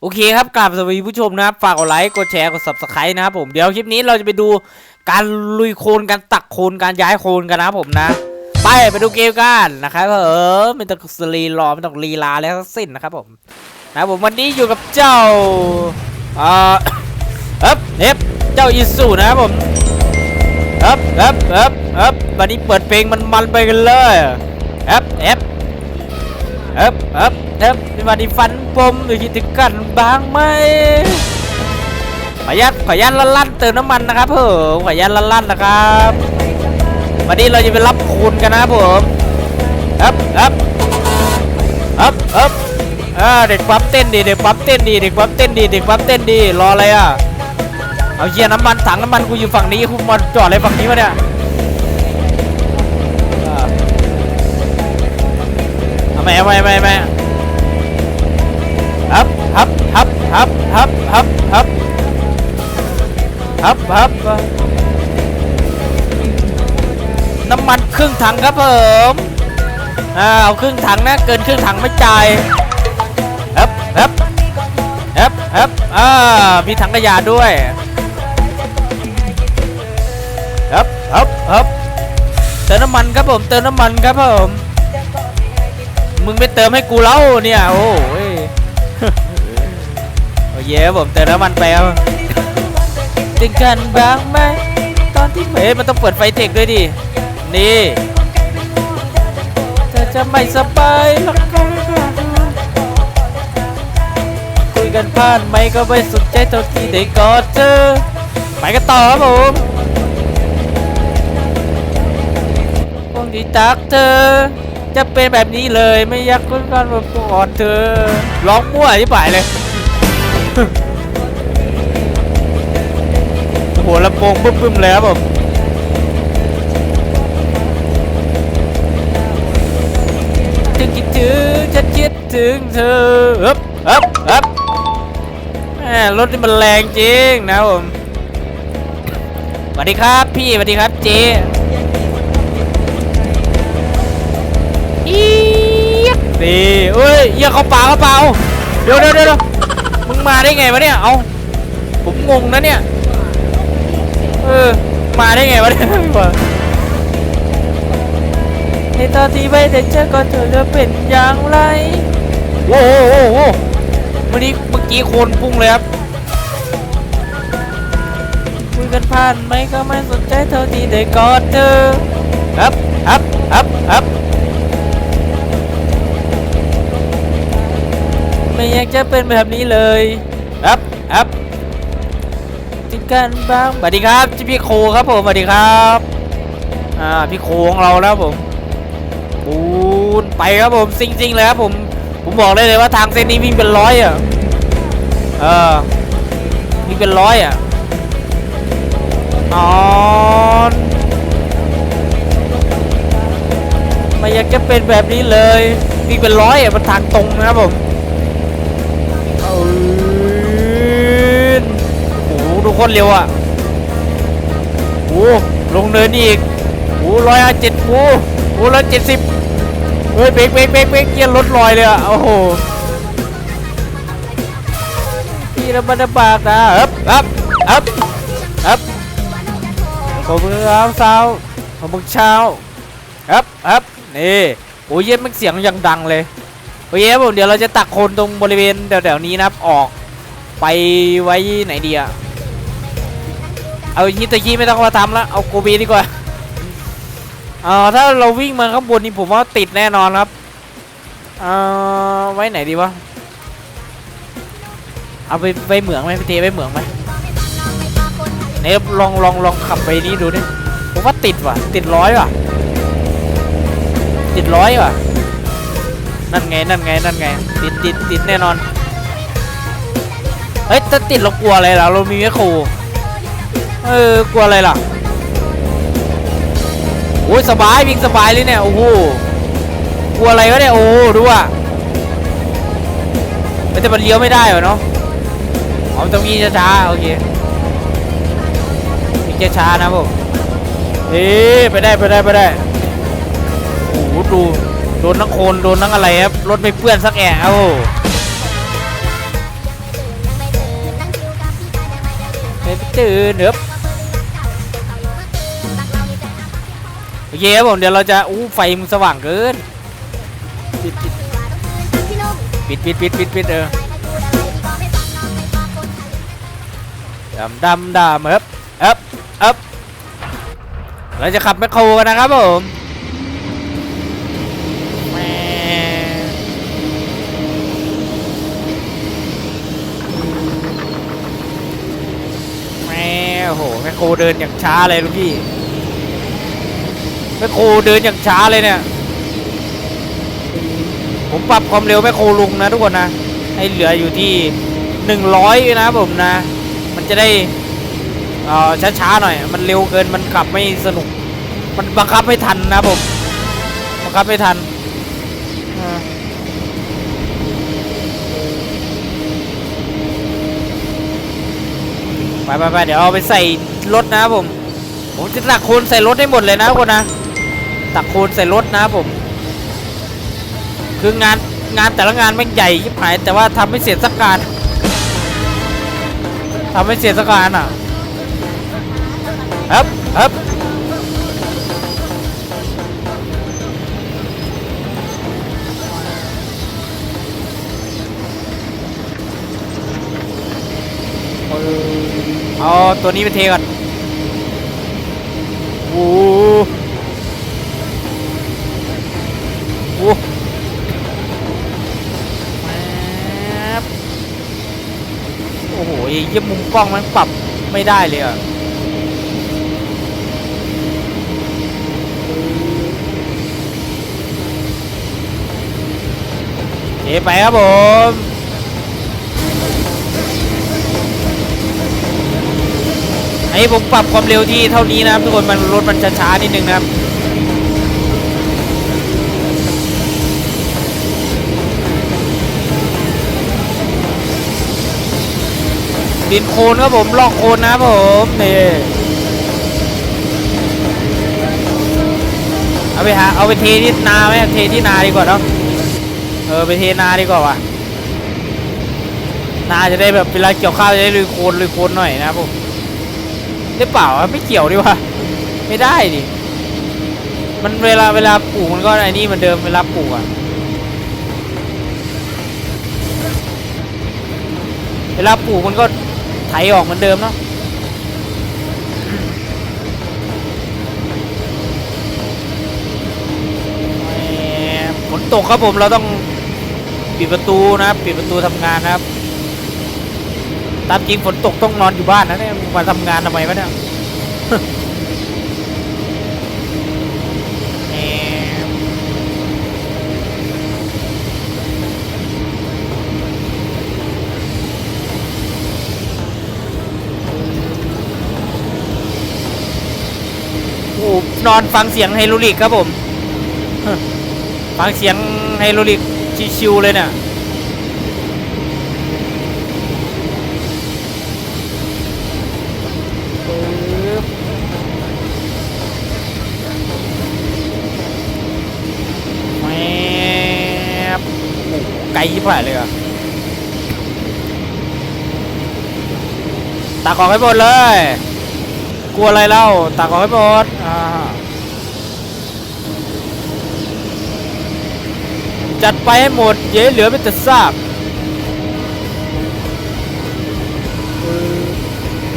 โอเคครับกราบสวัสดีผู้ชมนะครับฝากกดไลค์กดแชร์กด subscribe นะครับผมเดี๋ยวคลิปนี้เราจะไปดูการลุยโคลนการตักโคลนการย้ายโคลนกันนะครับผมนะ ไปไปดูเกมกันนะครับเออไม่ต้องสลีรอไม่ต้องลีลาแล้วทั้งสิ้นนะครับผมนะผมวันนี้อยู่กับเจ้าเอ่อเอ๊บเอ๊บเจ้าอิสุนะครับผมเอ๊บเอ๊บเอ๊บเอ๊บวันนี้เปิดเพลงมันมันไปกันเลยเอ๊บเอ๊บ เอ๊บเอ๊บเอ๊บมีวันที่ฟันปมหรือคิดถึงกันบ้างไหมขออนุญาตขออนุญาตลั่นเติมน้ำมันนะครับเออขออนุญาตลั่นนะครับวันนี้เราจะไปรับคูณกันนะผมเอ๊บเอ๊บเอ๊บเอ๊บเด็กปั๊มเต้นดีเด็กปั๊มเต้นดีเด็กปั๊มเต้นดีเด็กปั๊มเต้นดีรออะไรอะเอาเชียร์น้ำมันถังน้ำมันกูอยู่ฝั่งนี้คุณมาจอดอะไรฝั่งนี้วะเนี่ย ไมทำไมทำไมทำไมฮับฮับฮับฮับฮับฮับฮับฮับฮับน้ำมันครึ่งถังครับผมอ่าเอาครึ่งถังนะเกินครึ่งถังไม่จ่ายฮับฮับฮับฮับอ่ามีถังขยะด้วยฮับฮับฮับเติมน้ำมันครับผมเติมน้ำมันครับผม มึงไม่เติมให้กูแล้วเนี่ย โอ้ยโอ้ยครับผมเติมน้ำมันไปครับติงกันบ้างไหมตอนที่เฮ้ยมันต้องเปิดไฟเทคด้วยดิ นี่เธอจะไม่สบายหรอกคุยกันผ่านไหมก็ไม่สนใจเท่าที่ได้กอดเธอ ไปกันต่อครับผมคงดีตักเธอ จะเป็นแบบนี้เลยไม่อยากคุยกันแบบก่อนเธอร้องมั่วที่ป่ายเลยโอ้โหลำโพงบึ้มๆเลยครับผมจึงคิดถึงฉันคิดถึงเธอฮึบฮึบฮึบรถนี่มันแรงจริงนะผมสวัสดีครับพี่สวัสดีครับเจ๊ นี่เอ้ยเหี้ยเขาเปล่าเขาเปล่าเดี๋ยวเดี๋ยวเดี๋ยวมึงมาได้ไงวะเนี่ย เอาผมงงนะเนี่ย เออ มาได้ไงวะเนี่ยพี่บอกในตอนที่ไม่ได้เจอก็เธอจะเป็นอย่างไรโว้โหโว้โหเมื่อนี้เมื่อกี้โคนพุ่งเลยครับคุยกันผ่านไหมก็ไม่สนใจเท่าที่ได้กอดเธอครับครับครับครับ ไม่อยากจะเป็นแบบนี้เลยครับครับติดกันบ้างสวัสดีครับพี่โคครับผมสวัสดีครับอ่าพี่โคของเราแล้วผมปูนไปครับผมซิงซิงๆเลยครับผมผมบอกได้เลยว่าทางเส้นนี้วิ่งเป็นร้อยอะเออวิ่งเป็นร้อยอะนอนไม่อยากจะเป็นแบบนี้เลยวิ่งเป็นร้อยอะมันทางตรงนะครับผม โอ้โหดูโคนเร็วอะโอ้ลงเนินอีกโอ้ร้อยห้าเจ็ดโอ้โหร้อยเจ็ดสิบเฮ้ยเบรกเบรกเบรกเบรกเกียร์รถลอยเลยอะโอ้โหพี่ระบัดระบากนะอัพอัพอัพอัพขอบคุณครับสาวขอบคุณเช้าอัพอัพนี่โอ้ยเย็นมันเสียงยังดังเลยโอเคครับผมเดี๋ยวเราจะตักคนตรงบริเวณแถวๆนี้นะครับออกไปไว้ไหนดีอะ เอาฮิตาชิไม่ต้องมาทำละเอาโกบีดีกว่าเออถ้าเราวิ่งมาข้างบนนี่ผมว่าติดแน่นอนครับเออไว้ไหนดีวะเอาไปไปเหมืองไหมไปเทไปเหมืองไหมเนี่ยลองลองลองขับไปนี่ดูดิผมว่าติดว่ะ ติดร้อยว่ะ ติดร้อยว่ะ นั่นไงนั่นไงนั่นไง ติดติดติดแน่นอน เฮ้ยถ้าติดเรากลัวอะไรล่ะเรามีแม่ครู เออกลัวอะไรล่ะโอ้ยสบายวิ่งสบายเลยเนี่ยโอ้โหกลัวอะไรวะเนี่ยโอ้ดูว่าแต่มันเลี้ยวไม่ได้เหรอเนาะอ๋อตรงนี้ช้าๆโอเควิ่งช้านะผมเฮ้ไปได้ไปได้ไปได้โอ้โหดูโดนนักโคนโดนนักอะไรครับรถไม่เปื้อนสักแอะโอ้ตื่นเนบ อเคครับผมเดี๋ยวเราจะอู้ไฟมันสว่างเกินปิดปิดปิดปิดปิดปิดปิดเออดำดำดำเอ๊บเอ๊บเอ๊บเราจะขับแมคโครกันนะครับผมแม่โอ้โหแมคโครเดินอย่างช้าเลยลูกพี่ มคโครเดินอย่างช้าเลยเนี่ย ผมปรับความเร็วแมคโครลุงนะทุกคนนะ ให้เหลืออยู่ที่100นะครับผมนะ มันจะได้อ่อช้าๆหน่อย มันเร็วเกินมันขับไม่สนุก มันบังคับไม่ทันนะผมบังคับไม่ทันไปไปไปเดี๋ยวเอาไปใส่รถนะผม ผมจะตักคลนใส่รถได้หมดเลยนะทุกคนนะ ตักโคลนใส่รถนะครับผม คืองานงานแต่ละงานไม่ใหญ่ยิบหาย แต่ว่าทำไม่เสร็จสักการทำไม่เสร็จสักการอะฮึบฮึบเอาตัวนี้ไปเทก่อนโอ้โหโอ้โห แป๊บโอ้โหไอ้เยี่มุมกล้องมันปรับไม่ได้เลยอะเอไปครับผมไอ้ผมปรับความเร็วที่เท่านี้นะครับทุกคนมันรถมันช้าๆนิดนึงนะครับ ดินโคลนครับผมลอกโคลนนะครับผมนี่เอาไปหาเอาไปเทที่นาไหมเทที่นาดีกว่าเนาะเออไปเทนาดีกว่าว่ะนาจะได้แบบเวลาเกี่ยวข้าวจะได้ลุยโคลนลุยโคลนหน่อยนะครับผมได้เปล่าไม่เกี่ยวดีวะไม่ได้ดิมันเวลาเวลาปลูกมันก็ไอ้นี่เหมือนเดิมเวลาปลูกอะเวลาปลูกมันก็ ถออกเหมือนเดิมเนาะฝนตกครับผมเราต้องปิดประตูนะครับปิดประตูทำงานนะครับ ตามจริงฝนตกต้องนอนอยู่บ้านนะเนี่ยมาทำงานทำไมวะเนี่ย อนอนฟังเสียงไฮโดรลิกครับผมฟังเสียงไฮโดรลิกชิวๆเลยเนี่ยปึ๊บแมโอ้โหไกลยิบหายเลยอะตักออกให้หมดเลย กลัวอะไรเล่าตักออกให้หมดอ่า จัดไปให้หมดเย้เหลือเป็นแต่ซาก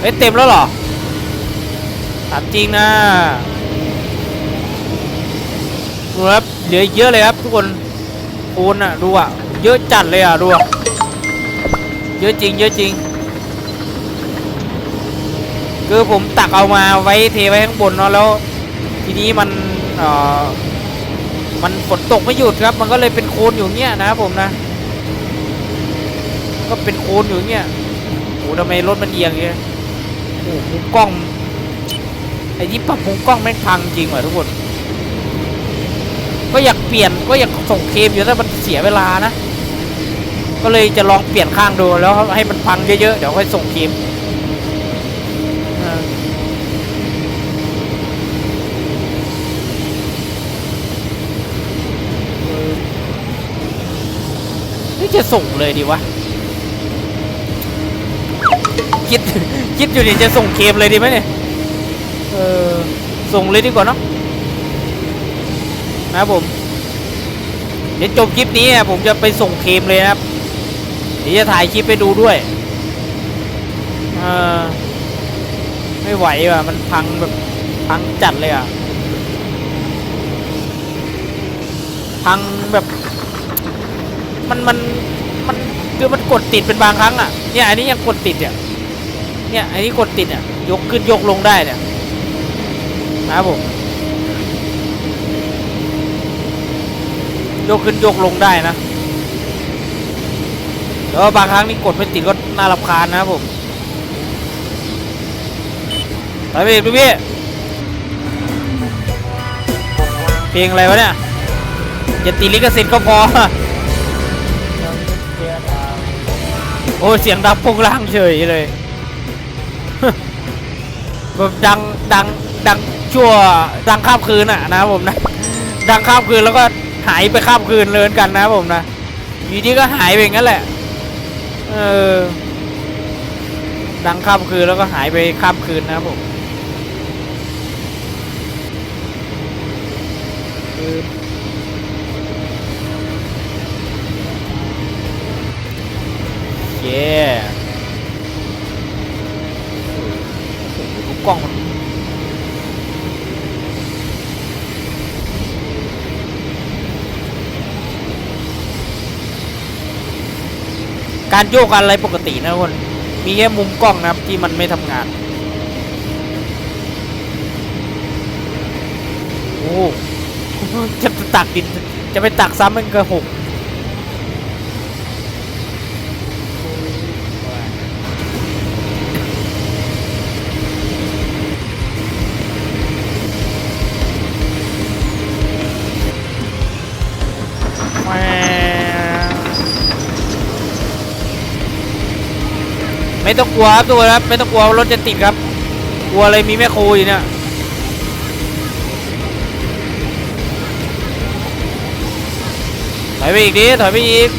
เอ้เต็มแล้วเหรอถามจริงนะดูครับเหลือเยอะเลยครับทุกคนคูณอะดูอะเยอะจัดเลยอะดูอะเยอะจริง เยอะจริง คือผมตักเอามาไว้เทไว้ข้างบนเนาะแล้ว ทีนี้มันเอ่อ มันฝนตกไม่หยุดครับ มันก็เลยเป็นโคลนอยู่เงี้ยนะครับผมนะ ก็เป็นโคลนอยู่เงี้ยโอ้ทำไมรถมันเอียงเงี้ยโอ้มุมกล้องไอ้ที่ปรับมุมกล้องแม่งพังจริงว่ะทุกคน ก็อยากเปลี่ยนก็อยากส่งเคมอยู่แต่มันเสียเวลานะ ก็เลยจะลองเปลี่ยนข้างดูแล้วให้มันพังเยอะๆเดี๋ยวค่อยส่งเคลม จะส่งเลยดีวะ คิดคิดอยู่นี่จะส่งเคมเลยดีไหมเนี่ย เออ ส่งเลยดีกว่าเนาะนะผม เดี๋ยวจบคลิปนี้อะผมจะไปส่งเคมเลยนะครับ เดี๋ยวจะถ่ายคลิปไปดูด้วย เออไม่ไหวว่ะ มันพังแบบพังจัดเลยอะ พังแบบ มันมันมันคือมันกดติดเป็นบางครั้งอะเนี่ยอันนี้ยังกดติดอะเนี่ยอันนี้กดติดอะยกขึ้นยกลงได้เนี่ยนะครับผมยกขึ้นยกลงได้นะแล้วบางครั้งนี่กดไม่ติดก็น่ารำคาญนะครับผมไปพี่ดูพี่เพลงอะไรวะเนี่ยอย่าตีลิขสิทธิ์ก็พอ โอ้เสียงดังโป่งล่างเฉยเลยแบบดังดังดังชั่วดังข้ามคืนอะนะผมนะดังข้ามคืนแล้วก็หายไปข้ามคืนเลยเหมือนกันนะผมนะอยู่ดีก็หายไปงั้นแหละเออดังข้ามคืนแล้วก็หายไปข้ามคืนนะผม เย้โอ้โหดูกล้องมันการโยกอะไรปกตินะทุกคน มีแค่มุมกล้องนะครับที่มันไม่ทำงาน โอ้ จะตักดิน จะไปตักซ้ำมันก็หก ไม่ต้องกลัวครับทุกคนครับไม่ต้องกลัวรถจะติดครับ กลัวอะไรมีแม่โคอยู่เนี่ยถอยไปอีกดิถอยไปอีก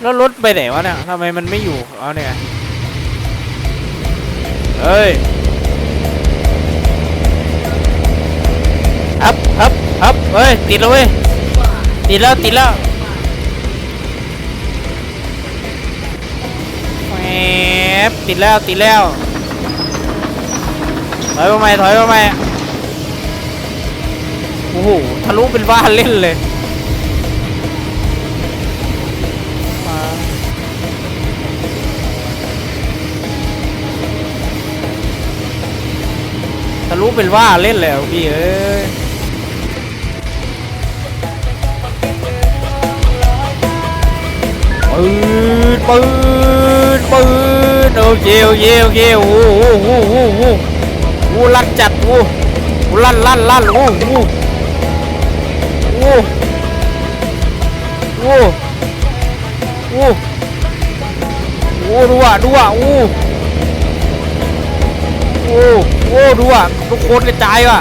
แล้วรถไปไหนวะเนี่ยทำไมมันไม่อยู่เอาเนี่ยเฮ้ยฮับฮับฮับเฮ้ยติดแล้วเว้ยติดแล้วติดแล้ว ติดแล้วติดแล้วถอยมาใหม่ถอยมาใหม่โอ้โหทะลุเป็นบ้านเล่นเลยทะลุเป็นว่าเล่นเลยเหรอพี่เอ้ยปืนปืนปืน โอเคโอเคโอเคโอ้โหโอ้โหโอ้โหโอ้ลั่นจัดโอ้โหลั่นลั่นลั่นโอ้โหโอ้โหโอ้โหดูอะดูอะโอ้โอ้โอ้ดูอะทุกคนกระจายว่ะ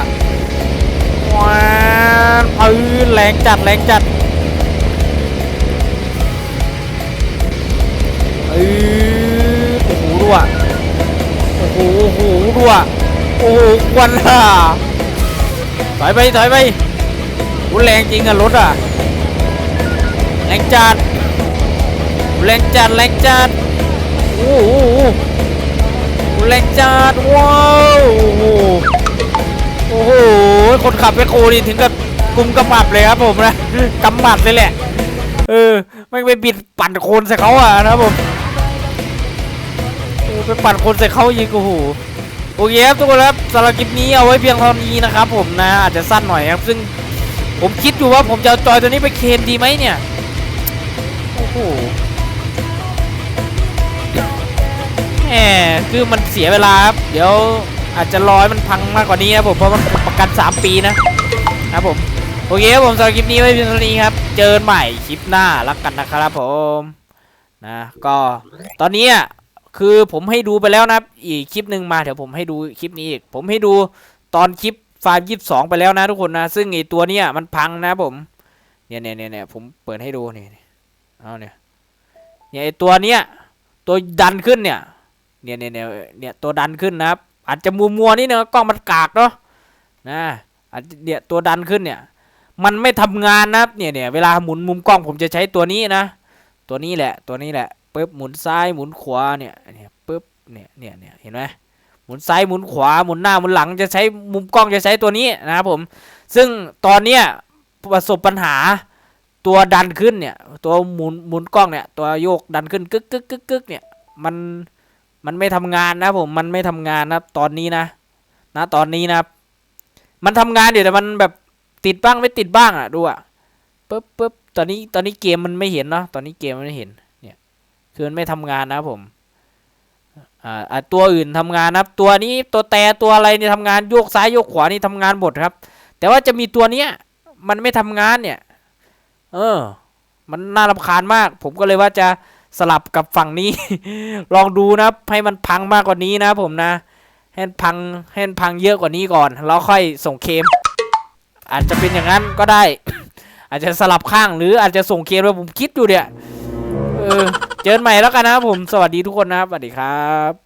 ว้าวปืนแรงจัดแรงจัดเออ อะโอ้โหโอ้โหดูอะโอ้โหควันล่ะถอยไปถอยไปโอ้แรงจริงอะรถอะแรงจัดแรงจัดแรงจัดโอ้โหแรงจัดว้าวโอ้โหโอ้โหคนขับแมคโครนี่ถึงกับกุมกำหมัดเลยครับผมนะกำหมัดเลยแหละเออไม่ไปบิดปั่นโคนใส่เขาอะนะครับผม ไปปั่นคนใส่เขายิงโอ้โหโอเคครับทุกคนครับสำหรับคลิปนี้เอาไว้เพียงเท่านี้นะครับผมนะอาจจะสั้นหน่อยครับซึ่งผมคิดอยู่ว่าผมจะเอาจอยตัวนี้ไปเคนดีไหมเนี่ยโอ้โหแหมคือมันเสียเวลาครับเดี๋ยวอาจจะรอให้มันพังมากกว่านี้ครับผมเพราะมันประกัน 3 ปีนะครับผมโอเคครับผมสำหรับคลิปนี้ไว้เพียงเท่านี้ครับเจอกันใหม่คลิปหน้ารักกันนะครับผมนะก็ตอนนี้ คือผมให้ดูไปแล้วนะอีกคลิปหนึ่งมาเดี๋ยวผมให้ดูคลิปนี้อีกผมให้ดูตอนคลิปฟาร์มยี่สิบสองไปแล้วนะทุกคนนะ ซึ่งไอตัวเนี้ยมันพังนะผมเนี่ยเนี่ยเนี่ยเนี่ยผมเปิดให้ดูนี่นี่เอาเนี่ยเนี่ยไอตัวเนี้ยตัวดันขึ้นเนี่ยเนี่ยเนี่ยเนี่ยเนี่ยตัวดันขึ้นนะครับ อาจจะมัวมัวนิดนึงกล้องมันกากเนาะนะอาจจะเนี่ยตัวดันขึ้นเนี่ย มันไม่ทำงานนะครับเนี่ยเนี่ยเวลาหมุนมุมกล้องผมจะใช้ตัวนี้นะ ตัวนี้แหละตัวนี้แหละ ปึ๊บหมุนซ้ายหมุนขวาเนี่ยเนี่ยปึ๊บเนี่ยเนี่ยเนี่ยเห็นไหมหมุนซ้ายหมุนขวาหมุนหน้าหมุนหลังจะใช้มุมกล้องจะใช้ตัวนี้นะครับผม ซึ่งตอนเนี้ยประสบปัญหาตัวดันขึ้นเนี่ยตัวหมุนหมุนกล้องเนี่ยตัวโยกดันขึ้นกึกกึกกึกกึกเนี่ยมันมันไม่ทำงานนะผมมันไม่ทำงานนะครับตอนนี้นะนะตอนนี้นะมันทำงานเดี๋ยวแต่มันแบบติดบ้างไม่ติดบ้างอะดูอะปึ๊บปึ๊บตอนนี้ตอนนี้เกมมันไม่เห็นเนาะตอนนี้เกมมันไม่เห็น คือมันไม่ทำงานนะครับผมอ่าตัวอื่นทำงานนะครับ ตัวนี้ตัวแต่ตัวอะไรนี่ทำงานโยกซ้ายโยกขวานี่ทำงานหมดครับ แต่ว่าจะมีตัวเนี้ยมันไม่ทำงานเนี่ย เออ มันน่ารำคาญมาก ผมก็เลยว่าจะสลับกับฝั่งนี้ ลองดูนะครับให้มันพังมากกว่านี้นะผมนะให้พังให้พังเยอะกว่านี้ก่อนแล้วค่อยส่งเคม อาจจะเป็นอย่างนั้นก็ได้ อาจจะสลับข้างหรืออาจจะส่งเคมแล้วผมคิดอยู่เนี่ย เออเจอกันใหม่แล้วกันนะครับผมสวัสดีทุกคนนะครับสวัสดีครับ